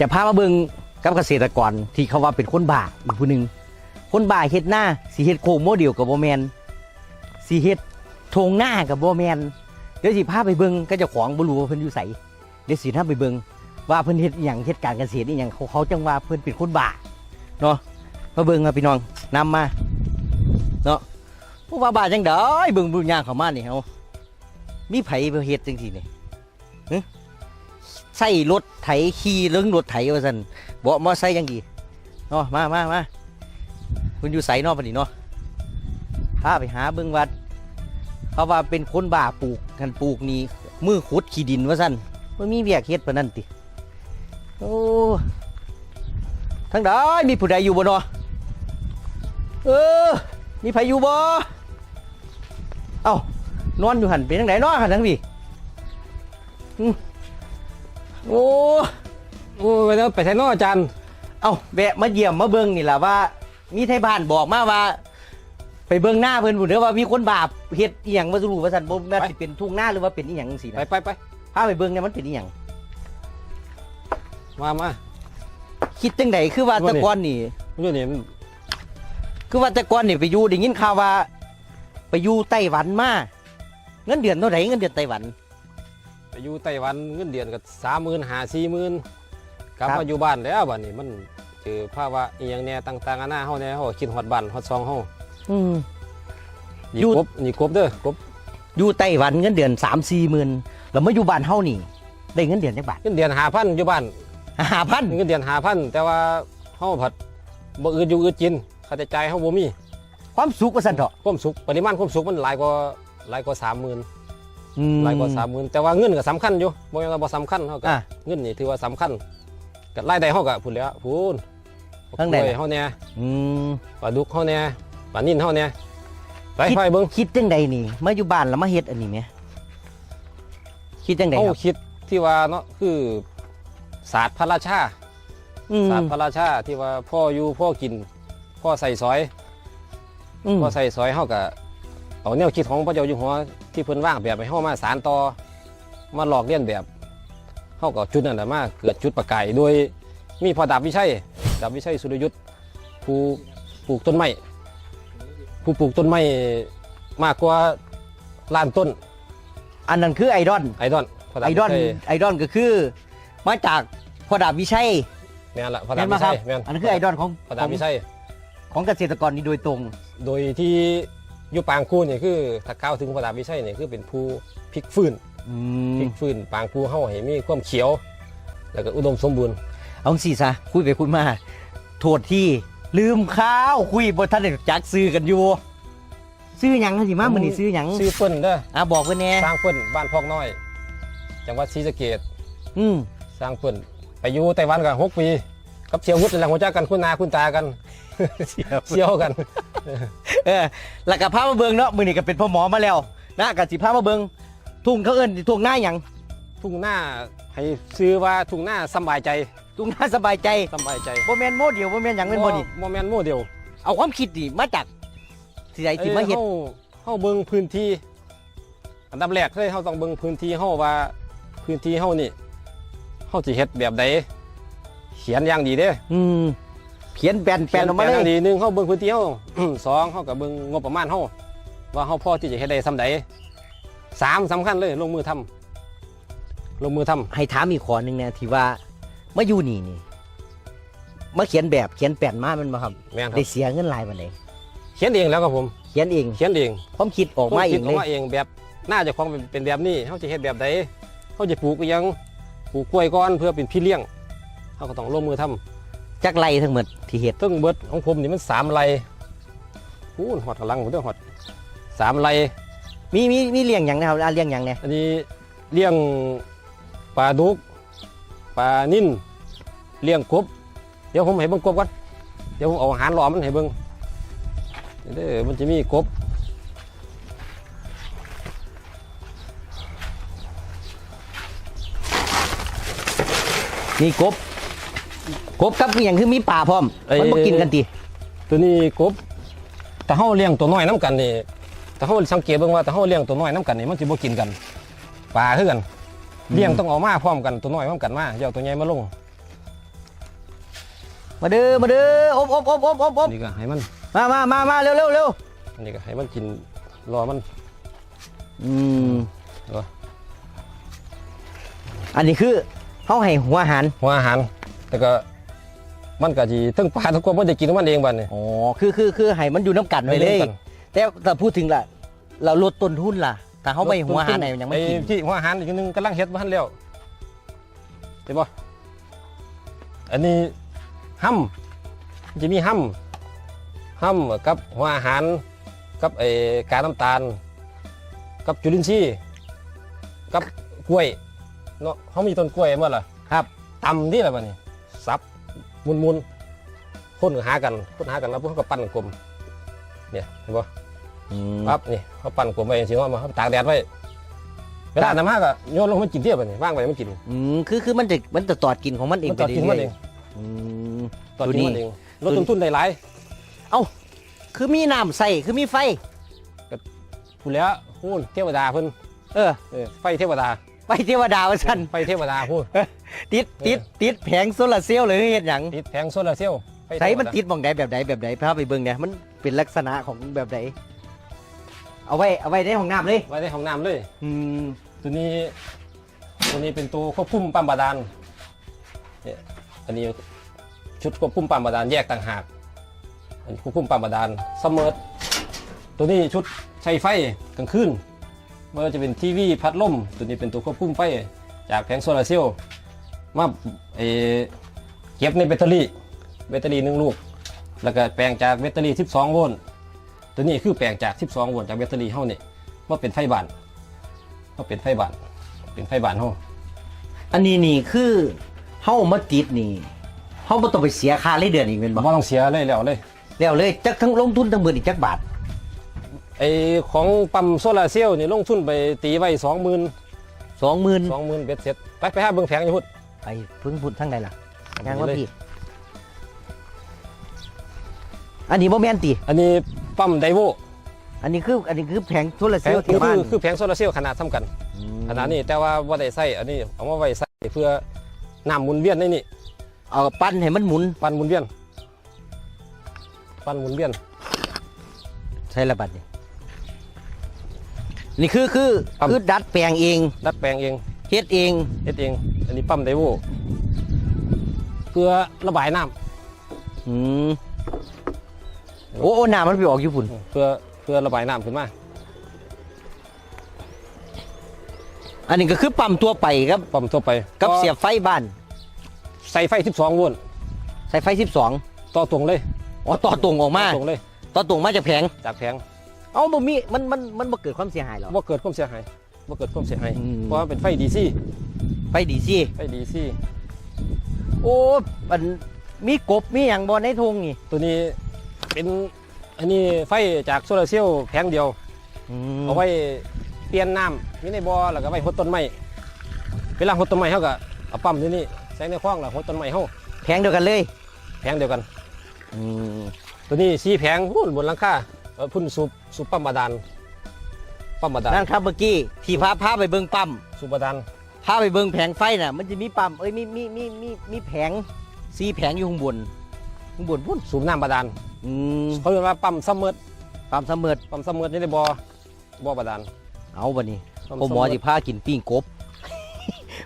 จะพามาเบิ่งกับเกษตรกรที่เขาว่าเป็นคนบ้าอีกผู้หนึ่งคนบ้าเฮ็ดหน้าสีเฮ็ดโคงโมเดลกับโบแมนสีเฮ็ดทงหน้ากับโบแมนเดี๋ยวสิพาไปเบิ่งก็จะของบรูว่าเพิ่นอยู่ไสเดี๋ยวสิพาไปเบิ่งว่าเพิ่นเฮ็ดอย่างเฮ็ดการเกษตรอย่างเขาเขาจังว่าเพิ่นเป็นคนบ้าเนาะมาเบิ่งครับพี่น้องนำมาเนาะผู้ว่าบ้าจังได๋เบิ่งบุญย่างเข้ามานี่เฮามีไผเฮ็ดจังซี่นี่ ใส่รถไถขี่เรื่องรถไถว่าสันบอกมอไซค์ยังดีเนาะมามามาคุณอยู่ใส่นอกปะนี่เนาะพาไปหาเบิ้งวัดเขาว่าเป็นคนบ้าปลูกกันปลูกนี่มือขุดขี้ดินว่าสันว่ามีเวียกเฮ็ดปะนั่นติโอ้ทั้งได้มีผู้ใดอยู่บ่เนาะเออมีไผอยู่บ่เอ้านอนอยู่หันเป็นทั้งไหนเนาะหันทั้งพี่ โอ้โอ้ยแล้วไปใช้นออาจารย์ เอาแวะมาเยี่ยมมาเบิ่งนี่แหละว่า มีไทยบ้านบอกมาว่า ไปเบิ่งหน้าเพิ่นบุเด้อว่ามีคนบาปเฮ็ดอีหยังบ่รู้ว่าซั่นบ่แม่นสิเป็นทุ่งหน้าหรือว่าเป็นอีหยังจังซี่ไปนะไปไปพาไปเบิ่งเนี่ยมันเป็นอีหยังมามา คิดจังไดคือว่าว่านี่แต่ก่อนนี่อยู่นี่มันคือว่าแต่ก่อนนี่ไปอยู่ได้ยินข่าวว่า ไปอยู่ไต้หวันมาเงินเดือนเท่าไหร่เงินเดือนไต้หวัน ไปอยู่ไต้หวันเงินเดือนก็สามหมื่นหาสี่หมื่นกลับครับ มาอยู่บ้านแล้วบ้านนี้มันเจอภาวะอีหยังแน่ต่างๆอาณาเฮาแน่เฮาก็คิดฮอดบ้านฮอดซองเฮาอืมนี่อยู่ กบนี่กบเด้อกบอยู่ไต้หวันเงินเดือน3-4หมื่นแล้วมาอยู่บ้านเฮานี่ ได้เงินเดือนจักบาทเงินเดือน5,000อยู่บ้าน5,000เงินเดือน5,000แต่ว่าเฮาผัดบ่อึดอยู่อึดกินค่าใช้จ่ายเฮาบ่มีความสุขว่าซั่นเถาะความสุขปริมาณความสุขมันหลายกว่าหลายกว่า30,000 อืม หลายกว่า30,000แต่ว่าเงินก็สำคัญอยู่บ่แม่นว่าบ่สำคัญเฮาก็อะเงินนี่ถือว่าสำคัญกับรายได้เฮาก็พูดแล้วพูนทั้งใดล่ะ เฮาเนี่ยอืมปลาดุกเฮาเนี่ยปลานิ่นเฮาเนี่ยไปคิดไปเบิ่งคิดจังใดนี่มาอยู่บ้านแล้วมาเฮ็ดอันนี้ไหมคิดจังใดเฮาครับคิดที่ว่าเนาะคือศาสตร์พระราชา อืมศาสตร์พระราชาที่ว่าพ่ออยู่พ่อกิน พ่อใส่ซอย อืมพ่อใส่ซอยเฮาก็ เอาแนวคิดของพระเจ้าอยู่หัวที่เพิ่นวางแบบให้เฮามาสานต่อมาหลอกเลียนแบบเฮาก็จุดนั้นน่ะมาเกิดจุดประกายโดยมีพ่อดาบวิชัยดาบวิชัยสุรยุทธผู้ปลูกต้นไม้ผู้ปลูกต้นไม้มากกว่าล้านต้น อันนั้นคือไอดอลไอดอลพ่ไอดอลวิชัยไอดอลก็คือ มาจากพ่อดาบวิชัยแม่นละพ่อแม่ดาบนวิมาคชัรับยแม่นอันนั้นคือไอดอลของพ่อดาบวิชัยของเกษตรกรนี่โดยตรง โดยที่ อยุปางคูนี่คือถ้าก้าวถึงพ่อดาบวิชัยนี่คือเป็นผู้พลิกฟื้นอืพลิมกฟื้นปางคูเฮาให้มีความเขียว แล้วก็อุดมสมบูรณ์ เอาสิซะคุยไปคุยมาโทษที่ลืมข้าวคุยบนท่านได้จักซื้อกันอยู่ซื้อหยังสิมามื้อนี้ซื้อหยังชื่อเปิ้นเด้ออะบอกเพิ่นแหน่สร้างเปิ้นบ้านพอกน้อย จังหวัดศรีสะเกษอืมสร้างเปิ้นไปอยู่ไต้หวันกันหกปี กับเสียววุฒินี่แหละหัวจักกันคุณนาคุณตากัน เสียวกัน เออแล้วก็พามาเบิ่งเนาะมื้อนี้ก็เป็นพ่อหมอมาแล้วนะก็สิพามาเบิ่งทุ่งเขาเอิ้นสิทุ่งหน้าหยังทุ่งหน้าให้ซื้อว่าทุ่งหน้าสำบายใจทุ่งหน้าสบายใจสำบายใจบ่แม่นโมเดียวบ่แม่นหยังแม่นบ่นี่โมแมนโมเดียวเอาความคิดนี่มาจากที่ใดที่มาเฮ็ดอ้ยเฮาเฮาเบิ่งพื้นที่ อันดับแรกเลยเฮาต้องเบิ่งพื้นที่เฮาว่าพื้นที่เฮานี่เฮาสิเฮ็ดแบบใดเขียนอย่างดีเด้อืม เขียนแปลนแปลนออกมาเลขียนแปนอยย่างดีหนึ่งเฮาเบิ่งพื้นที่เฮาสองเฮาก็เบิ่งงบประมาณเฮาว่าเฮาพอที่จะเฮ็ดได้ส่ำใดสามสำคัญเลยลงมือทำลงมือทำให้ถามอีกข้อหนึงนะที่ว่ามาอยู่นี่นี่มาเขียนแบบเขียนแปลนมาแมันบ่ครับแม่นครัได้บเสียเงินหลายปานใดเขียนเองแล้วครับผมเขียนเองเขียนเองความคิดออกมาเอคิดงอเลอกยมาเองแบบน่าจะของเป็นเป็นแบบนี้เฮาจะเฮ็ดแบบใดเฮาจะปลูกอิหยังปลูกกล้วยก่อนเพื่อเป็นพี่เลี้ยงเฮาก็ต้องลงมือทำ จักไรทั้งหมดที่เฮ็ดทั้งเบิดของผมนี่มันสามไร่พูนหอดกำลังผมเด้อหอดสามไร่มีมีมีเลี้ยงหยังนะครับอ่าเลี้ยงหยังเนี่ยอันนี้เลี้ยงปลาดุกปลานิ่นเลี้ยงกบเดี๋ยวผมให้เบิ่งกบก่อนเดี๋ยวผมเอาอาหารหล่อมันให้เบิ่งนี่เด้อมันจะมีกบมีกบ กบกับอหย่างคือมีป่าพร้อมมันบ่กินกันติตัวนี้กบแต่เฮาเลี้ยงตัวน้อยน้ำกันนี่แต่เฮาสังเกตเบิ่งว่าแต่เฮาเลี้ยงตัวน้อยน้ำกันนี่มันสิบ่กินกันปลาคือกันเลี้ยงต้องเอามาพร้อมกันตัวน้อยพร้อมกันมาอย่าเอาตัวใหญ่มาลงมาเด้อมาเด้ออบอบอบอบอบอบนี่ก็ให้มันมามามามาเร็วเร็วเร็วอันนี้ก็ให้มันกินรอมันอืมเหรออันนี้คือเขาให้หัวอาหารหัวอาหารแล้วก็ มันก็จีทั้งปลาทั้งกบมันจะกินของมันเองบัดนี่อ๋อคือคือคือให้มันอยู่น้ำกันไปเลยกัน แต่แต่พูดถึงล่ะ เราลดต้นทุนล่ะแต่เขาไปหัวอาหารไหนมันยังไม่กิน อ้ที่หัวอาหารอีกนึงกำลังเฮ็ดบ้านแล้วเห็นบ่อันนี้ห้ำจะมีห้ำห้ำกับหัวอาหารกับไอ้กากน้ำตาล กับจุลินทรีย์กับกล้วยเนาะเขามีต้นกล้วยเมื่อล่ะครับตำนี่แหละบัดนี้ซับ มุนมุนๆคนก็หากันคนหากันแล้วพวกเขาก็ปั้นกลมเนี่ยเห็นบ่อืมปั๊บนี่เขาปั่นกลมไปสิว่ามาเขาตากแดดไว้เวลาน้ำมากอะโยนลงมันกินเทียบไปนี่ว่างไปมันกินอืมคือคือมันจะมันจะตอดกินของมันเองมันตอดกินมันเองๆอืมตอดดูกินนี่มันเองลดต้นทุนได้หลายคือมีน้ำใส่คือมีไฟพูดแล้วพูดเทวดาเพิ่นเออเออไฟเทวดาไฟเทวดาว่าฉันไฟเทวดาพูด ติดติดติดแผงโซลาร์เซลล์เลยเฮ็ดหยังติดแผงโซลาร์เซลล์ไฟเทวดาใส่มันติดหมองใดแบบใดแบบใดพาไปเบิ่งเนี่ยมันเป็นลักษณะของแบบใดเอาไว้เอาไว้ในห้องน้ำเลยไว้ในห้องน้ำเลยอืมตัวนี้ตัวนี้เป็นตัวควบคุมปั๊มบาดาลเนี่ยอันนี้ชุดควบคุมปั๊มบาดาลแยกต่างหากอันนี้ควบคุมปั๊มบาดาลเสมอตัวนี้ชุดใช้ไฟกลางคืนไมันจะเป็นทีวีพัดลมตัวนี้เป็นตัวควบคุมไฟจากแผงโซลาร์เซลล์ มาเออเก็บในแบตเตอรี่แบตเตอรี่หนึ่งลูก แล้วก็แปลงจากแบตเตอรี่ 12 โวลต์ตัวนี้คือแปลงจาก 12 โวลต์จากแบตเตอรี่เฮานี่มาเป็นไฟบ้านก็เป็นไฟบานเป็นไฟบานห้องอันนี้นี่คือเฮามาติดนี่เฮาบ่ต้องไปเสียค่าเลยเดือนอีกเป็นบ่ว่าต้องเสียเลยแล้วเลยแล้วเลยจักทั้งลงทุนทั้งเบิดอีกจักบาทไอของปั๊มโซลาร์เซลล์นี่ลงทุนไปตีไว้สองหมื่น20,000สองหมื่นเบ็ดเสร็จไปไปหาเบิ่งแผงอยู่พุด ไปเพิ่งพูดทั้งใดล่ะยังว่าเลย พี่ อันนี้บ่แม่นติอันนี้ปั๊มไดโวอันนี้คือ อันนี้คือแผงโซลาร์แผเซลงล์ที่คือบ้านคือแผงโซลาร์เซลล์ขนาดเท่ากัน มขนาดนี้แต่ว่าว่าได้ใส่อันนี้เอามาไว้ใส่เพื่อน้ำหมุนเวียนในนี่เอาปั้นให้มันหมุนปั่นหมุนเวียนปั่นหมุนเวียนใช่ละบัดนี่นี่คือคือครับคือดัดแปลงเอง ดัดแปลงเอง เฮ็ดเองเฮ็ดเอง อันนี้ปั๊มไดโวเพื่อระบายน้ำอืมโอ้โอ้น้ำมันไปออกอยู่พุ่นเพื่อเพื่อระบายน้ำขึ้นมาอันนี้ก็คือปั๊มตัวไปครับปั๊มทั่วไปกับเสียบไฟบ้านใส่ไฟ 12 โวลต์ใส่ไฟ 12ต่อตรงเลยอ๋อต่อตรงออกมาต่อตรงเลย ต่อตรงมาจากแผงจากแผงเอ้าบ่มีมันมันมันบ่เกิดความเสียหายหรอ ว่าเกิดความเสียหาย ว่าเกิดความเสียหายอืม เพราะว่าเป็นไฟดีซีไฟดีสิไฟดีซีโอ้มันมีกบมีหยังบ่ในทงนี่ตัวนี้เป็นอันนี้ไฟจากโซลาร์เซลล์แผงเดียว มเอาไว้เปลี่ยนน้ำมีในบ่อแล้วก็ไว้หดต้นไม้เวลาหดต้นไม้เขาก็เอาปั๊มที่นี่ใส่ในคลองแล้วหดต้นไม้เขาแผงเดียวกันเลยแผงเดียวกันอืมตัวนี้สีแผงพุ่นบนหลังคาเอ่อพุ่นสูบสูบปั๊มบาดาล ปั๊มบาดาลนั่นครับเมื่อกี้ที่พาพาไปเบิ่งปั๊มสูบบาดาลพาไปเบิ่งแผงไฟน่ะ มันจะมีปั๊มเอ้ยมีมีมีมีมีแผงสีแผงอยู่ข้างบนข้างบนพุ่นสูบน้ำบาดาลอืมเขาเรียกว่าปั๊มซัมเมอร์ปั๊มเสมอปั๊มซัมเมอร์นี่ในบ่อบ่อบาดาลเอาบัดนี้ปั๊ผมหมอซัสิพากินปิ้งกบ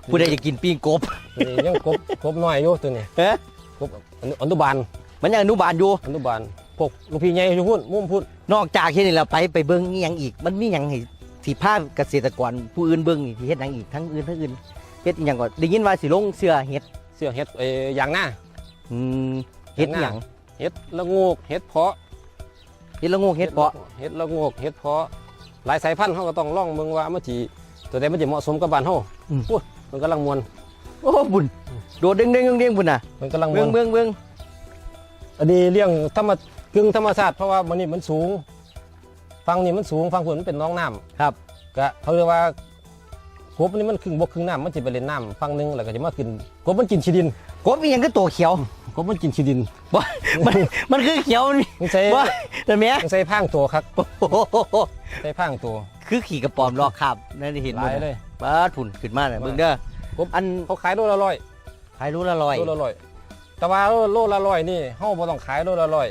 ผู้ใดจะกินปิ้งกบตัวนี้ยังกบกบน้อยอยู่ตัวนี้เอ๊ะกบอนุอนุบาลมันยังอนุบาลอยู่อนุบาล พวกลูกพี่ใหญ่อยู่พุ่นมุมพุ่นนอกจากเฮ็ดนี่แล้วไปไปเบิ่งอีหยังอีก มันมีหยังให้ที่พาเกษตรกรผู้อื่นเบิ่งนี่ที่เฮ็ดหยังอีกทั้งอื่นทั้งอื่นเฮ็ดอีหยังก็ได้ยินว่าสิลงเสื้อเฮ็ดเสื้อเฮ็ดเอ้ยยางหน้าอืมเฮ็ดอีหยังเฮ็ดละโงกเฮ็ดเพาะเฮ็ดละโงกเฮ็ดเพาะเฮ็ดละโงกเฮ็ดเพาะหลายสายพันธุ์เขาก็ต้องลองเบิ่งว่ามันสิตัวใดมันจะเหมาะสมกับบ้านเฮาพูดมันกำลังมวนโอ้บุญโดดเด้งเด้งเด้งบุญน่ะมันกำลังมเบิ่วงนเบิ่งเบิ่งอันนี้เลี้ยงธรรม กึ่งธรรมชาติเพราะว่ามันนี่มันสูงฝั่งนี้มันสูงฝั่งพุ่นมันเป็นหน้องน้ำครับก็เขาเรียกว่ากบนี่มันครึ่งบกครึ่งน้ำมันจะไปเล่นน้ำฝั่งหนึงแล้วก็จะมากินกบมันกินชีดินกบอีหยังคือตัวเขียวกบมันกินชีดินบ่มันมันคือเขียวนี่มันใส่บ่แต่แม่มันใส่พรางตัวครับโอ้โหใส่พรางตัว คือขี่กระป๋อมลอกคราบนั่นเห็นหบ่ลายน่ะเลยป้าทุนขึ้นมาน่ะเบิ่งเด้อกบอันเขาขายโลละร้อยขายรู้ละร้อยโลละร้อยแต่ว่าโลละร้อยนี่เฮาบ่ต้องขายโลละร้อย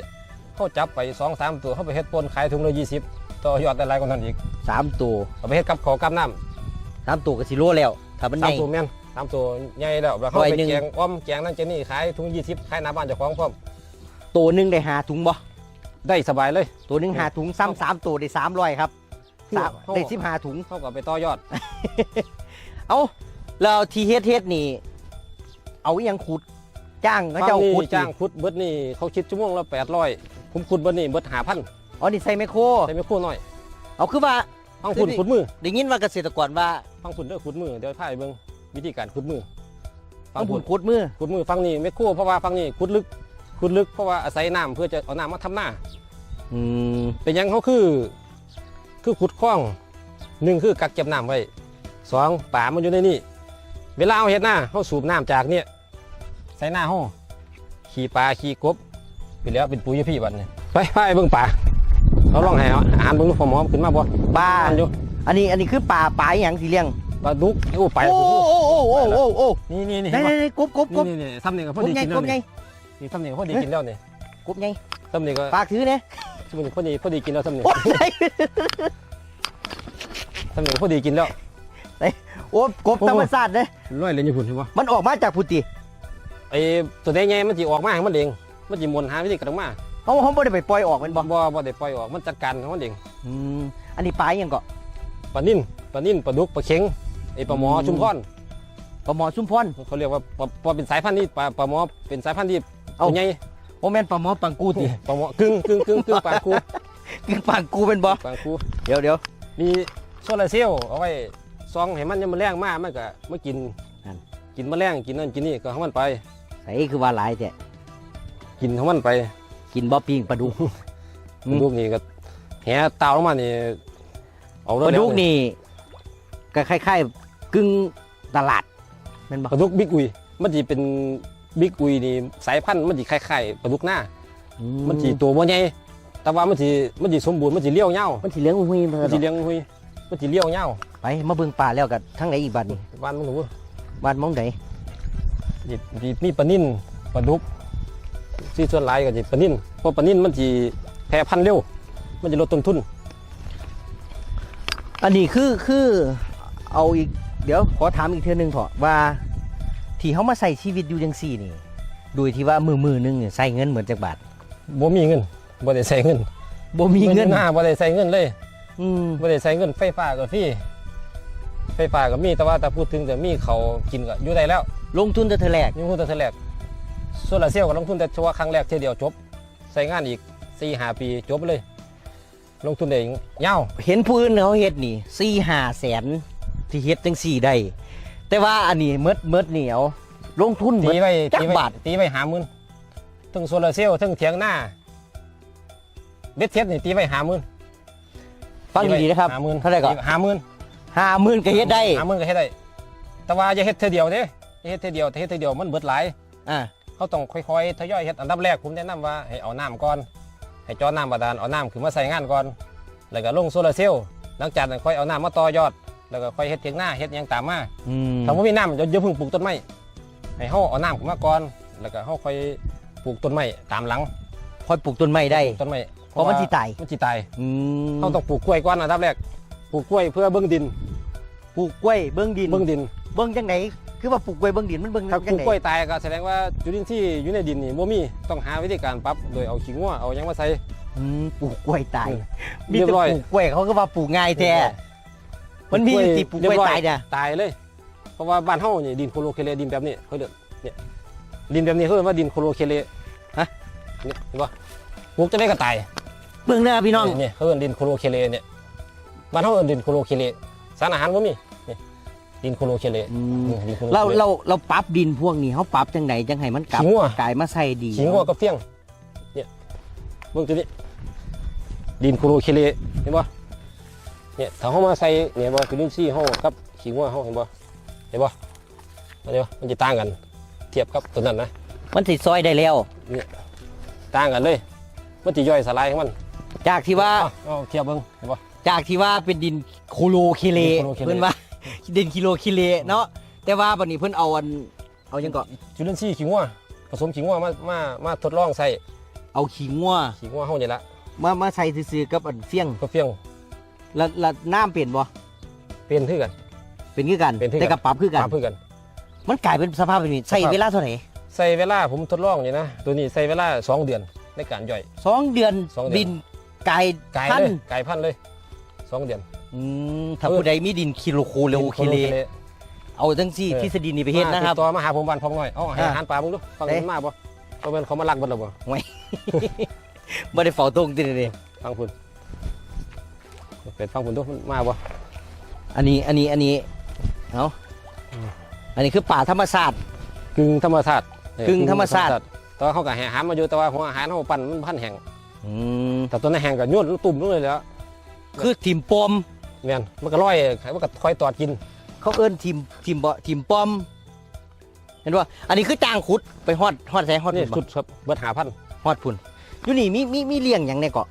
เฮาจับไปสองสามตัวเฮาไปเฮ็ดปนขายถุงละยี่สิบต่อยอดได้หลายกว่านั้นอีกสามตัวเอาไปเฮ็ดกับข้าวกับน้ำสามตัวก็สิโลแล้วถ้ามันใหสามญ่ ตัวแม่นสามตัวใหญ่แล้วแล้วเขาร้อยไปหนึ่ง แกงอ้อมแกงนั่นเจนี่ขายถุงยี่สิบขายหน้าบ้านเจ้าของพร้อมตัวหนึงได้หาถุงบ่ได้สบายเลย ตัวหนึงหาถุงซ้ำสามตัวได้สามร้อยครับสามเอาได้สิบห้าถุงเท่ากับไปต่อยอดเอาแล้วทีเฮ็ดเฮ็ดนี่ เอาอหยังขุด จ้างเขาเจ้าฟังนี่ขุดจ้างขุดเบิดนี่เขาคิดชั่วโมงละแปดร้อย ผมขุดเบิดนี่เบิดหาพันอ๋อนี่ใส่ไมโครใส่ไม่คู่น้อยเอาคือว่าฟังขุดนี่ขุดมือได้ยินว่าเกษตรกรว่าฟังขุดเด้อขุดมือเดี๋ยวถ่ายเบิ่งวิธีการขุดมือฟัต้องงขุขุดดขุดมือขุดมือฟังนี่ไม่คู่เพราะว่าฟังนี่ขุดลึกขุดลึกเพราะว่าอาศัยน้ำเพื่อจะเอาน้ำมาทำหน้าอืมเป็นหยังเขาคือ คือขุดคลองหนึ่งคือกักเก็บน้ำไว้สองป่ามันอยู่ในนี่เวลาเอาเห็ดหน้าเขาสูบน้ำจากเนี่ยใส่หน้าห้องขี่ปลาขี่กบ ไปแล้วเป็นปุ๋ยพี่บัดเนี่ยไปไปเบิ่งป่าเขาลองให้อาหารเบิ่งลูกพอหมอขึ้นมาบ่ปลาอันอยู่อันนี้อันนี้คือปลาปลาอหย่างสีเลี้ยงปลาดุกโอ้ไปโอ้โอ้โอ้โอ้โอ้โอ้นี่นี่นี่ไหนไหนไหนกบกบกบนี่นี่ซ้ำนี่ก็พกอบดีใหญ่กินกแล้วบใหญ่นี่นี่ซ้ำนี่ก็พอดีกินแล้วนี่กบใหญ่ซ้ำนี่ก็ปากถือเนี่ยซ้ำนี่พอดีพอดีกินแล้วซ้ำนี่โอ้ยซ้ำนี่ก็พอดีกินแล้วโอ้กบธรรมชาติเลยร้อยเลยญี่ปุ่นใช่ปะมันออกมาจากพุติไอ้ตัวใหญ่ๆมันจะออกมาให้มันเอง มันจะมวนหาวิธีกระดงมาเขาเขาไม่ได้ไปปล่อยออกแมันบ่บ่บ่ได้ปล่อยออกมันจัดการของมันเองอืมอันนี้ปลาอหย่างก็ปลานิ่นปลานิ่นปลาดุกปลาเข็งไอ้ปลาหมออืมชุมพรปลาหมอชุมพรเขาเรียกว่าปลาปลาเป็นสายพันธุ์นี้ปลาปลาหมอเป็นสายพันธุ์ที่เอ้าตัวใหญ่โอ้แม่นปลาหมอปังกูติปลาหมอกึ่งกึ่งกึ่งกึ่งปลาคูคือปังกูเป็นบ่ปลาคูเดี๋ยวเดี๋ยวมีโซลาร์เซลล์เอาไว้ซองให้มันยังมาแรงมากมันก็มากินกินแมลงกินนั่นกินนี่ก็ของมันไปใส่คือว่าหลายแต่ กินของมันไปกินบ่ปิ้งปลาดุกอืม ลูกนี่ก็แหเต่าลงมานี่เอาปแล้วลาดุกนี่ก็คล้ายๆกึ่งตลาดแม่นบ่ปลาดุกบิ๊กอุยมันจะเป็นบิ๊กอุยนี่สายพันธุ์มันจะคล้ายๆปลาดุกหน้าอืมันจะตัวบ่ใหญ่แต่ว่ามันจะมันจะสมบูรณ์ มันจะเลี้ยวเงาวมันสิเลี้ยงหุ้ยมามันจะเลี้ยงหุยมันจะเลี้ยวเงาวไปมาเบิ่งปลาแล้วกับทั้งไหนอีกบัดนี่บ้านมันหนูบ้านมองไหนสิสิมีปลานิ่นปลาดุก ที่ส่วนหลายก็จะปลานิ่นเพราะปลานิ่นมันจะแพร่พันธุ์เร็ว มันจะลดต้นทุน อันนี้คือคือเอาอีกเดี๋ยวขอถามอีกเทื่อหนึงเถอะว่าที่เขามาใส่ชีวิตอยู่จังซี่นี่ โดยที่ว่ามือมือหนึงเนี่ยใส่เงินเหมือนจักบาทบ่มีเงินบ่ได้ใส่เงินบ่มีเงินหน้าบ่ได้ใส่เงินเลยอืมบ่ได้ใส่เงินไฟฟ้าก็ฟรีไฟฟ้าก็มีแต่ว่าถ้าพูดถึงแต่มีเขาวกินก็อยู่ได้แล้ว ลงทุนแต่เธอแรกลงทุนแต่เทอแรก โซลาร์เซลล์ก็ลงทุนแต่เฉพาะครั้งแรกเทีเดียวจบ ใส่งานอีก4ีหาปีจบเลย ลงทุนได้ยาวเห็นผู้อื่นเขาเฮ็ดนี่สี่ห้าแสนที่เฮ็ดจังสี่ได้ แต่ว่าอันนี้เมดเมดเหนียว ลงทุนเมตีดไว้จักตีไว้บาทตีไว้หาหมื่นทั้งโซลาร์เซลล์ทั้งเถียงหน้าเบ็ดเทียบนี่ตีไว้หาหมื่นฟังดีๆนะครับหาหมื่นเท่าไหร่ก่อนหาหมื่นห้าหมื่นก็เฮ็ดได้หาหมื่นก็เฮ็ดได้ แต่ว่าอย่าเฮ็ดเทอเดียวเด้อย่าเฮ็ดเทอเดียวถ้าเฮ็ดเทอเดียวมันเบิดหลายอ่า เขาต้องค่อยๆทยอยเฮ็ดอันดับแรกผมแนะนำว่าให้เอาน้ำก่อน ให้เจอน้ำบาดาลเอาน้ำขึ้นมาใส่งานก่อน แล้วก็ลงโซลาร์เซลล์หลังจากนั้นค่อยเอาน้ำมาต่อยอด แล้วก็ค่อยเฮ็ดเถียงหน้าเฮ็ดหยังตามมาอืมถ้าบ่มีน้ำอย่าอย่าเพิ่งปลูกต้นไม้ให้เฮาเอาน้ำขึ้นมาก่อน แล้วก็เฮาค่อยปลูกต้นไม้ตามหลังค่อยปลูกต้นไม้ได้ปลูกต้นไม้เพราะมันสิตายมันสิตายอืมเฮาต้องปลูกกล้วยก่อนอันดับแรกปลูกกล้วยเพื่อเบิ่งดิน ปลูกกล้วยเบิ้งดินเบิ่งดิน เบิ้งจังไหนคือว่าปลูกกล้วยเบิ้งดินมันเบิ้งถ้าปจัลูงกไหนกล้วยตายก็แสดงว่าจุลินทรีย์อยู่ในดินนี่บ่มีต้องหาวิธีการปรับโดยเอาขี้งัวเอาหยังมาใส่อืมปลูกกล้วยตายอืมมีแต่เรียบร้อยปลูกกล้วยเขาก็ว่าปลูกง่ายแท้มันมีอยู่ที่ปลูกกล้วยตายเนี่ยตายเลย เพราะว่าบ้านเฮานี่ดินโคโลเคเลดินแบบนี้เขาเรียกเนี่ยดินแบบนี้เขาเรียกว่าดินโคโลเคเลฮะเนี่ยเห็นปะปลูกจะได้ก็ตายเบิ้งหน้าพี่น้องเนี่ยเขาเรียกดินโคโลเคเลเนี่ยบ้านเฮาเรียกดินโคโลเคเล สารอาหารบ่มีนี่ดินโคโลเคเลอืม นี่ดินโคโลเราเคเลเราเราปรับดินพวกนี้เขาปรับจังไหนจังให้มันกลับขี้งัวกลายมาใส่ดีขิงวัวกับเฟี้ยงเนี่ยเบิ่งตัวนี้ดินโคโลเคเลเห็นปะเนี่ยถ้าเฮามาใส่เนี่ยบ่จุลินทรีย์เฮากับขิงวัวเฮาเห็นปะเห็นปะเห็นปะมันจะต่างกัน เทียบกับตัวนั้นนะ มันสิซอยได้แล้ว ต่างกันเลย มันจะย่อยสลายของมันจากที่ว่า เอาเอาเทียบเบิ้งเห็นปะ จากที่ว่าเป็นดินโคโลเคเลดินโคโลเคเล เพิ่นว่า ดินคิโลเคเลเนาะแต่ว่าบัดนี้เพิ่นเอาอันเอาหยังก็จุลินทรีย์ขี้งัวผสมขิงว่ามามามาทดลองใส่เอาขี้งัวขิงว่าเฮานี่ละมามาใส่ซื่อๆกับอันเฟี้ยงก็เฟี้ยงแล้วแล้วน้ำเปลี่ยนบ่เป็นคือกัน เป็นคือกันเป็นคือกัน แต่กับปรับคือกันปรับคือกัน มันกลายเป็นสภาพแบบนี้ใส่สภาพเวลาเท่าไหร่ใส่เวลาผมทดลองนี่นะตัวนี้ใส่เวลาสองเดือนในการย่อย สองเดือนสองเดือนดินกลายไก่พันเลยธุ์ไก่พันธุ์เลย สองเดือน อืมถ้าเออผู้ใดมีดินคิโลโคเร็วคิเลเอาจังซี่เออทฤษฎีนี้ไปเฮ็ดนะครับมาติต่อมาหาผมวันพองน้อยเอาให้อ่าอาหารปลามึงดูฟังเอ๊ะมันมาบ่เพราะมันเขามาลักบ่ล่ะบ่บ่ได้เฝ้าตรงติดเลยฟังพุ่นเป็นฟังพุ่นดูมันมาบ่อันนี้อันนี้อันนี้เอาอืมอันนี้คือป่าธรรมชาติกึ่งธรรมชาติเออกึ่งธรรมชาติแต่ว่าเขาก็แห่อาหารมาอยู่แต่ว่าหัวอาหารเขาปั่นมันพันแห้งอืมแต่ตัวนั้นแห้งก็โยนตุ่มลงเลยแล้ว คือทีมปอมแม่นมันก็ลอยมันก็คอยตอดกิน เขาเอิ้นทีมทีมบ่ทีมปอม เห็นว่าอันนี้คือจ้างขุดไปฮอดฮอดใส่ฮอดนี่พุ่นสุดครับเบิดหาพันฮอดพุ่นอยู่นี่มีมีมีเลี้ยงหยังในเกาะ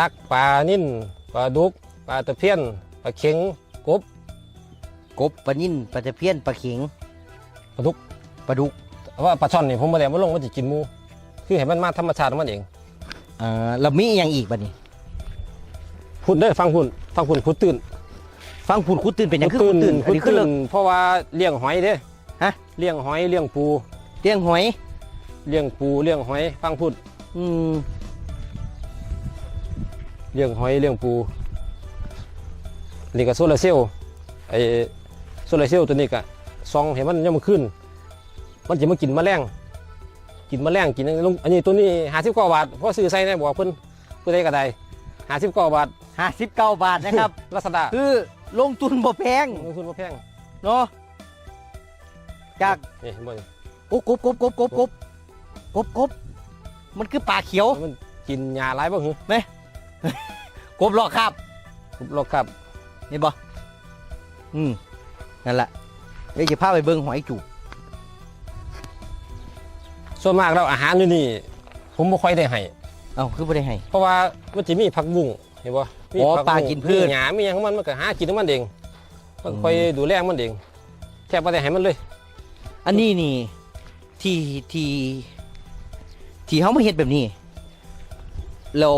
ลักๆปลานิ่นปลาดุกปลาตะเพียนปลาเข็งกบกบปลานิ่นปลาตะเพียนปลาเข็งปลาดุกปลาดุกแต่ว่าปลาช่อนนี่ผมมาแล้วมันลงมันจะกินหมูคือให้มันมาธรรมชาติของมันเองอ่าแล้วมีอหยังอีกบัดนี้ พุ่นได้อฟังพุ่นฟังพุ่นขุดตื่นฟังพูดคุดตื่นเป็นหยังคือคุดตื่นอันขุดนี้คือตื่เลินกเพราะว่าเลี้ยงหอยเด้ฮะเลี้ยงหอยเลี้ยงปูเลี้ยงหอย เลี้ยงปูเลี้ยงหอยฟังพุ่นอืมเลี้ยงหอยเลี้ยงปูนี่ก็โซลาร์เซลล์ไอ้โซลาร์เซลล์ตัวนี้ก็ซองให้มันยังมันขึ้น มันจะมากินแมลงกินแมลงกินอันนี้ลงอันนี้ตัวนี้หาสิบกว่าบาทเพราะซื้อใส่ในบอกเพิ่นเพื่อได้กระได หาสิบกว่าบาทห้าสิบเก้าบาทนะครับ ลัษดาคือลงทุนบ่แพงลงทุนมาแพงเนาะจากนี่เห็นบ่นี่โอ้กบกบกบกบกบกบกบมันคือปลาเขียวมันกินหญ้าหลายบ่หือกบหลอกครับหรอกครับเห็นบ่อืมนั่นแหละเดี๋ยวจะพาไปเบิ่งหอยจูบส่วนมากแล้วอาหารอยู่นี่ ผมบ่ค่อยได้ให้ เอ้าคือบ่ได้ให้ เพราะว่ามันจะมีผักบุ้งเห็นบ่มีอ๋อผับุ้งปลากินพืช มีหญ้ามีหยังของมันมันก็หากินของมันเอง มันอืมค่อยดูแลมันเองแค่บ่ได้ให้มันเลย อันนี้นี่ที่ที่ที่เขามาเฮ็ดแบบนี้ เรา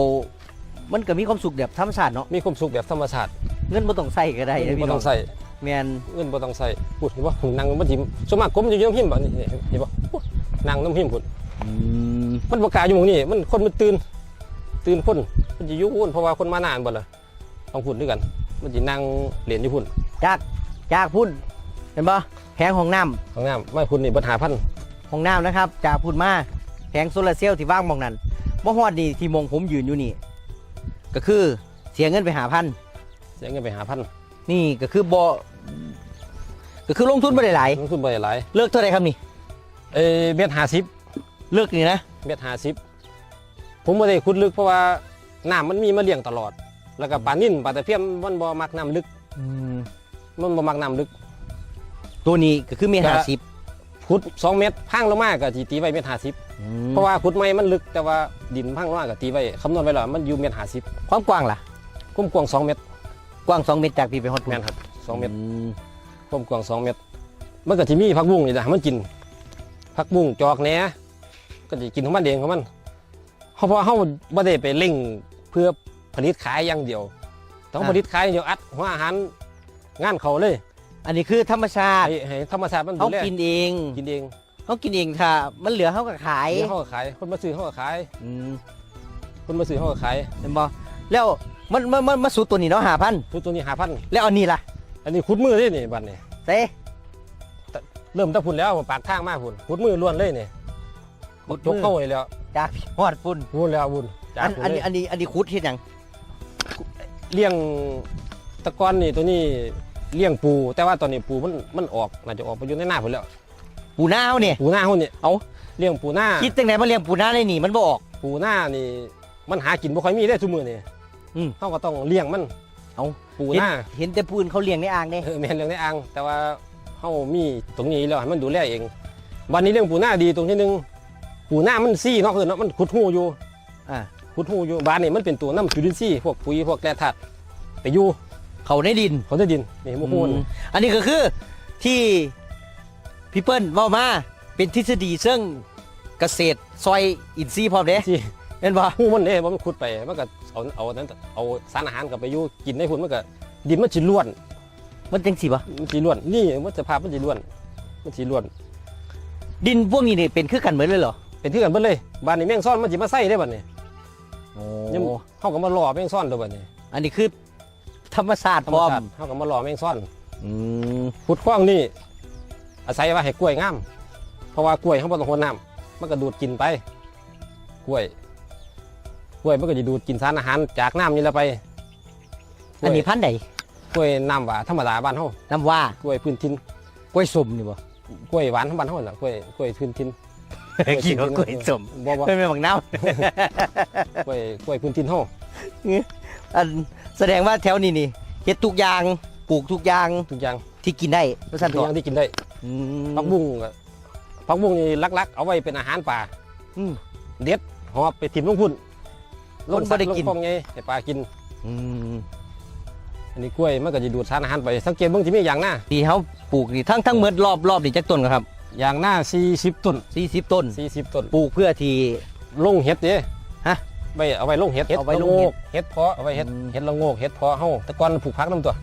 มันก็มีความสุขแบบธรรมชาติเนาะมีความสุขแบบธรรมชาติเงินบ่ต้องใส่ก็ได้เงินะนบ่พี่น้ต้อองงใส่แม่นเงินบ่ต้องใส่พูดเห็นบ่นั่งมันสิส่วนมากผมจะอยู่น้ำหิมบ่นี่นี่เห็นบ่พูดนั่งน้ำหิมพุ่น อืมมันบ่กล้าอยู่หม้องนี้มันคนมันตื่น ตื่นคนมันจะอยู่พุ่นเพราะว่าคนมานานบ่ล่ะต้องพูดด้วยกัน มันสินั่งเรียนอยู่พุ่นจากจากพุ่นเห็นบ่แผงของน้ำข้างหน้าไม่พุ่นนี่เบิด5,000ของน้ำนะครับ จากพุ่นมาแผงโซลาร์เซลล์ที่ว่างหมองนั้นบ่ฮอดนี่ที่มองผมยืนอยู่นี่ ก็คือเสียเงินไปหาพันเสียเงินไป5,000นี่ก็คือบ่ก็คือลงทุนบ่ได้หลาย ลงทุนบ่ได้หลายเลิกเท่าไหร่ครับนี่เอ้เม็ด50 เลิกนี่นะเม็ด50ผมบ่ได้ขุดลึกเพราะว่าน้ำมันมีมาเลี้ยงตลอด แล้วก็ปลานิ่นปลาตะเพียนมันบ่มักน้ำลึกมันบ่มักน้ำลึก ตัวนี้ก็คือเมตรก็ห้าสิบขุด2เมตรพังลงมาก็สิตีไว้เม็ด50เพราะว่าขุดไม้มันลึกแต่ว่าดินพังลงมาก็ตีไว้คำนวณไว้แล้วมันอยู่เมตร50ความกว้างล่ะก้มกว้าง2เมตรกว้าง2เมตรจากพี่ไปฮอดพุ่แม่นครับ2เมตรอืมก้มกว้าง2เมตรมันก็สิมีผักบุ้งนี่แหละให้มันกินผักบุ้งจอกแหน ก็สิกินของมันเองของมันเพราะว่าเฮาบ่ได้ไปเร่งเพื่อผลิตขายอย่างเดียวต้องผลิตขายอย่างเดียวอัดหัวอาหารงานเขาเลยอันนี้คือธรรมชาติให้ให้ธรรมชาติมันเขาดูแลกินเองกินเองเขากินเองค่ะ มันเหลือเขาก็ขายเดี๋ยวเขาก็ขาย คนมาซื้อเขาก็ขาย อืมคนมาซื้อเขาก็ขายเห็นบ่แล้วมันมันมันมาสู่ตัวนี้เนาะหาพันทุกตัวนี้5,000แล้วอันนี้ล่ะอันนี้ขุดมือเลยนี่บัดนี้เต้เริ่มแตะพุ่นแล้วปากทางมาพุ่นพุดมือล้วนเลยนี่ จกเข้าเลยแล้วจากพี่ฮอดพุ่นพุ่นแล้วพุ่นจาอักนพุ่นอันเลนี้ยอันนี้อันนี้คุดเฮ็ดหยังเลี้ยงตะกอนนี่ตัวนี้เลี้ยงปู แต่ว่าตอนนี้ปูมันมันออกน่าจะออกไปอยู่ในหน้าพุ่นแล้ว ปูนาเฮาเนี่ยปูหน้าเขานี่เอาเลี้ยงปูหน้าคิดจังไดมาเลี้ยงปูนาได้นี่มันบ่ออก ปูหน้านี่มันหากินบ่ค่อยมีได้ทุกมื้อนี่อืมเขาก็ต้องเลี้ยงมัน เอาปูหน้าเห็นแต่ปูนเขาเลี้ยงในอ่างเด้เออแม่นเลี้ยงในอ่างแต่ว่าเฮามีตรงนี้แล้วให้มันดูแลเอง วันนี้เลี้ยงปูหน้าดีตรงที่หนึง ปูหน้ามันซี่เนาะคือเนาะมันขุดหูอยู่อ่าขุดหูอยู่บ้านนี่มันเป็นตัวน้ำจุลินทรีย์พวกปุ๋ยพวกแร่ธาตุไปอยู่เขาในดินเขาจะดินนี่หมูอืฮูนมอันนี้ก็คือที่พี่เปิ้ลเว้ามาเป็นทฤษฎีเชิงเกษตรซอยอินทรีย์พร้อมเด้ที่เห็นบ่หูมันเด้บ่มันขุดไปมันก็เอาเอานั้นเอาสารอาหารกลับไปอยู่กินในพุ่นมันก็ดินมันสิล้วน มันจังสิบ่มันสิล้วน นี่มันสภาพมันสิล้วน มันสิล้วน ดินพวกนี้นี่เป็นคือกันเหมือนเลยเหรอ เป็นที่กันเบิดเลยบ้านนี้แมงซ่อนมันสิมาใส่ได้บัดนี้โอ้ยังเฮาก็มาล่อแมงซ่อนเด้อบัดนี้อันนี้คือธรรมศาสตร์ธรพรมร้อมชาติเฮาก็มาล่อแมงซ่อนอืมขุดคว้างนี่อาศัยว่าให้กล้วยงามเพราะว่ากล้วยเขาบ่ต้องโหนน้ำมันก็ดูดกินไป กล้วย กล้วยมันก็จะดูดกินสารอาหารจากน้ำนี่แหละไปกล้อัวยนนี้พันธุ์ใดกล้วยน้ำหวานธรรมดาบ้านเฮาน้ำว่ากล้วยพื้นถิ่นกล้วยสมนี่บ่กล้วยหวานของบ้านเฮาล่ะกล้วยกล้วยพื้นถิ่น กี่ว่ากล้วยสมบ่บ่ไม่เป็นบักน้กล้วยกล้วยพื้นถิ่นเฮาำอันแสดงว่าแถวนี้นี่เฮ็ดทุกอย่างปลูกทุกอย่างทุกอย่างที่กินได้เพราะฉะทุนั้กนอย่างที่กินได้อืมผักบุ้งก็ผักบุ้งนี่ลักๆ เอาไว้เป็นอาหารป่าอืมเด็ดหอบไปถิ่มลงพุ่นคนบ่ได้กินลงคลองไงให้ปลากินอืมอันนี้กล้วยมันก็จะดูดสารอาหารไปสังเกตเบิ่งที่มีอย่างหน้าที่เขาปลูกนี่ทั้งทั้งเมดรอบรอบนี่จักต้นครับ อย่างหน้า 40 ต้น 40 ต้น 40 ต้น ปลูกเพื่อที่ลงเห็ดเด้ฮะไปเอาไว้ลงเห็ดเอาไว้ลงเห็ดเห็ดเพาะเอาไว้เห็ดอืมเห็ดละโงกเห็ดเพาะเฮาแต่ก่อนปลูกผักน้ำตัว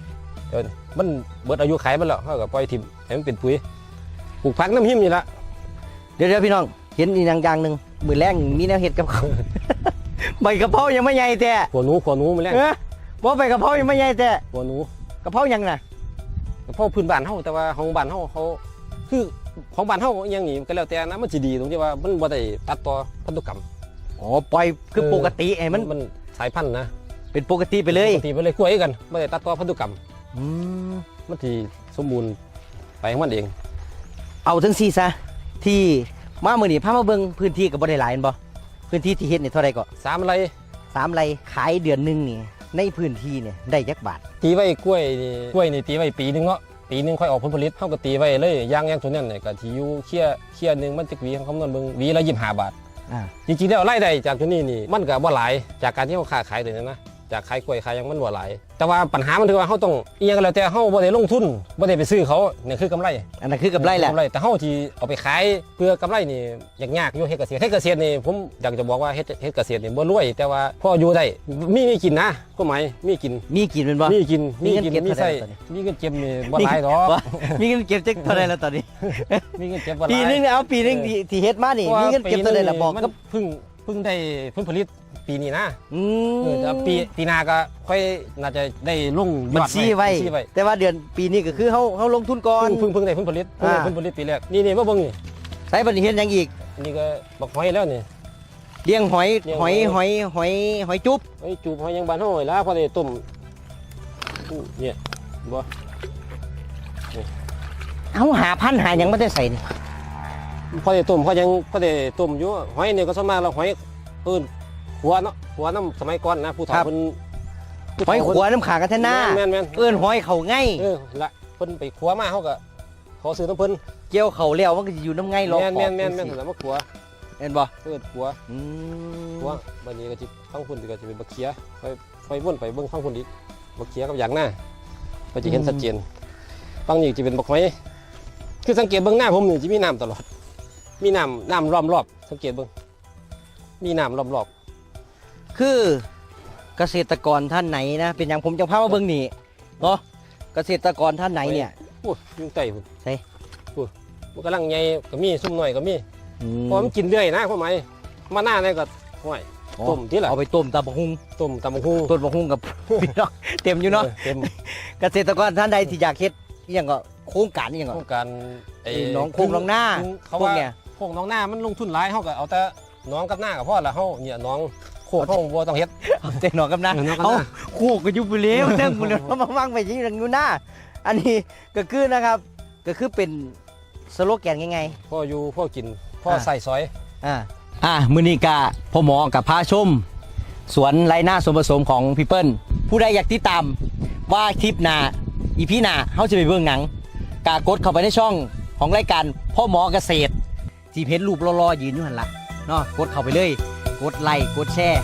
เดี๋ยวนี้มันเบิดอายุขายมันแล้วเฮาก็ปล่อยทิ่มให้มันเป็นปุ๋ยปลูกผักน้ำหิมนี่ละเดี๋ยวเดี๋ยวพี่น้องเห็นอีกอย่างอย่างหนึ่งมือแรงมีแนวเห็ดกับเขาใบกะเพรายังไม่ใหญ่แต่หัวหนูหัวหนูมาแล้วเอ้อบ่ใบกะเพรายังไม่ใหญ่แต่หัวหนูกะเพรายังน่ะเพราะพื้นบ้านเฮาแต่ว่าของบ้านเฮาเขา คือของบ้านเฮาอหยังนี่ก็แล้วแต่นะมันสิดีตรงที่ว่ามันบ่ได้ตัดต่อพันธุกรรม อ๋อปล่อยคือเออ ปกติไอ้มันมันสายพันธุ์นะเป็นปกติไปเลยปกติไปเลยกล้วยกันบ่ได้ตัดต่อพันธุกรรม อืมมันที่สมบูรณ์ไปของมันเอง เอาทั้งสี่ซะที่มาเมื่อนี้พามาเบิ่งพื้นที่กับบ่ได้หลายแม่นบ่พื้นที่ที่เฮ็ดนี่เท่าไหร่ก็สามไรสามไร่ขายเดือนหนึงนี่ในพื้นที่เนี่ยได้จักบาท ตีไว้กล้วยนี่กล้วยนี่ตีไว้ปีหนึงเนาะ ปีหนึงค่อยออกผลผลิตเท่ากับตีไว้เลยย่างย่างตัวนั้นเนี่ยก็ที่อยู่เคี่ยเคี่ยหนึงมันจะหวีของคำนวณเบิ่งหวีละยี่สิบห้าบาทอ่าจริงๆแล้วรายได้จากตัวนี้นี่มันก็บ่หลายจากการที่เขาค้าขายตัวนี้นะ จากขายกล้วยขายหยังมันบ่หลายแต่ว่าปัญหามันคือว่าเขาต้องอีหยังก็แล้วแต่เขาบ่ได้ลงทุนบ่ได้ไปซื้อเขาเนี่ยคือกำไรอันนั้นคือกับไรแหละ กำไรแต่เฮาที่เอาไปขายเพื่อกำไรนี่ยากยากอยู่เฮ็ดเกษตรเฮ็ดเกษตรนี่ผมอยากจะบอกว่าเฮ็ดเฮ็ดเกษตรนี่บ่รวย แต่ว่าพออยู่ได้มีมีกินนะก็หมายมีกินมีกินเป็นบ่ มีกินมีมีเงินกินเก็บมีเท่าไหร่ใส่ตอนนี้ มีเงินเก็บนี่บ่หลายดอกบ่มีเงินเก็บจักเท่าไหร่แล้วตอนนี้ มีเงินเก็บบ่หลาย ปีหนึงเนี่ยเอาปีหนึงที่ที่เฮ็ดมานี่พราะมีว่าเงินเก็บเท่าไหร่ละบอกมันกับเพิ่งเพิ่งได้ผลผลิต ปีนี้นะอืเออแต่มปีปีหน้าก็ค่อยน่าจะได้ลงยบัญอดชีไว้ บัญชีไว้แต่ว่าเดือนปีนี้ก็คือเฮาเฮาลงทุนก่อน เพิ่งเพิ่งเพิ่งได้ผลผลิตเพิ่งได้อ่าผลผลิตปีแรกนี่นี่มาเบิ่งนี่ใช้บัญชีเฮ็ดหยังอีกอันนี่ก็บักหอยแล้วนี่ เลี้ยงหอยเลี้ยงหอยหหออยยหอยหอยจุ๊บไอ้ยจูบหอยยังบานเฮาไว้ล่ะพอได้ต้มอู้เนี่ยบ่เฮาหาพันธุ์หาหยังมาได้ใส่นี่พอได้ต้มเขายังพอได้ต้มอยู่หอยนี่ก็สวนมากแล้วหอยเอิ้น หัวเนาะหัวน้ำสมัยก่อนนะผู้เฒ่าเพิ่นผู้หอยเฒ่าขัวน้ำขากันแท้หน้า แม่นแม่นเอิ้นหอยเขาไงเออละเพิ่นไปขัวมาเฮาก็ขอซื้อน้ำเพิ่นเกี่ยวเขาแล้วมันก็สิอยู่น้ำไงรอแม่นขแม่อบนแม่นแม่นจังสำหรับมาขัวซี่เห็นบ่เอิ้นขัวอืมขัวบัดนี้ก็สิฟังพุ่นก็สิเป็นบักเขียค่อยค่อยวนไปเบิ่งฟังพุ่นอีกบักเขียกับอย่างหน้าก็จะเห็นชัดเจนฟังนี่สิเป็นบักหอยคือสังเกตเบิ่งหน้าผมนี่สิมีน้ำตลอด มีน้ำน้ำล้อมรอบสังเกตเบิ่งมีน้ำล้อมรอบ คือเกษตรกรท่านไหนนะเป็นอย่างผมจังพามาเบิ่งนี่เนาะเกษตรกรท่านไหนเนี่ย โอ้ยยุงไต่พุ่นใช่โอ้ยมันกำลังใหญ่ก็มีซุ่มหน่อยก็มีอืเพราะมันกินเรื่อยนะความหมายมาหน้าเนี่ยก็ห่วย ต้มที่ละเอาไปต้มตำบักหุ่งต้มตำบักหุ่งต้นบักหุ่งกับ พี่น้องเต็มอยู่เนาะออเต็มเกษตรกรท่านใดที่อยากเฮ็ดอหย่างก็โครงการอหย่างโคก็รงการไอ้ไอ้หนองโคงหนองหน้าเขาพวกว่าเนี่ย พวกหน้องหน้ามันลงทุนหลายเขาก็เอาแต่หน้องกับหน้ากับพ่อละเขาเนี่ยหน้อง โคกเขาบัวต้องเฮ็ดเอาแต่หนองกับนาเออหนองกับเอานาโคกก็อยู่ไปแล้วเรื่องกูเลยมาวางไปที่อยู่หน้าอันนี้ก็คือนะครับ ก็คือเป็นสโลแกนง่ายๆพ่ออยู่พ่อกินพ่ออ่าใส่ซอยอ่าอ่ามือนี้กะพ่อหมอกับพาชม สวนไรหน้าส่วนผสมของพี่เปิ้ลผู้ใดอยากติดตามว่าคลิปหน้าอีพีหน้าเขาจะไปเบิ่งหนังกากดเข้าไปในช่องของรายการพ่อหมอเกษตรที่เพจรูปรอๆยืนอยู่หันละเนาะกดเข้าไปเลย กดไลค์กดแชร์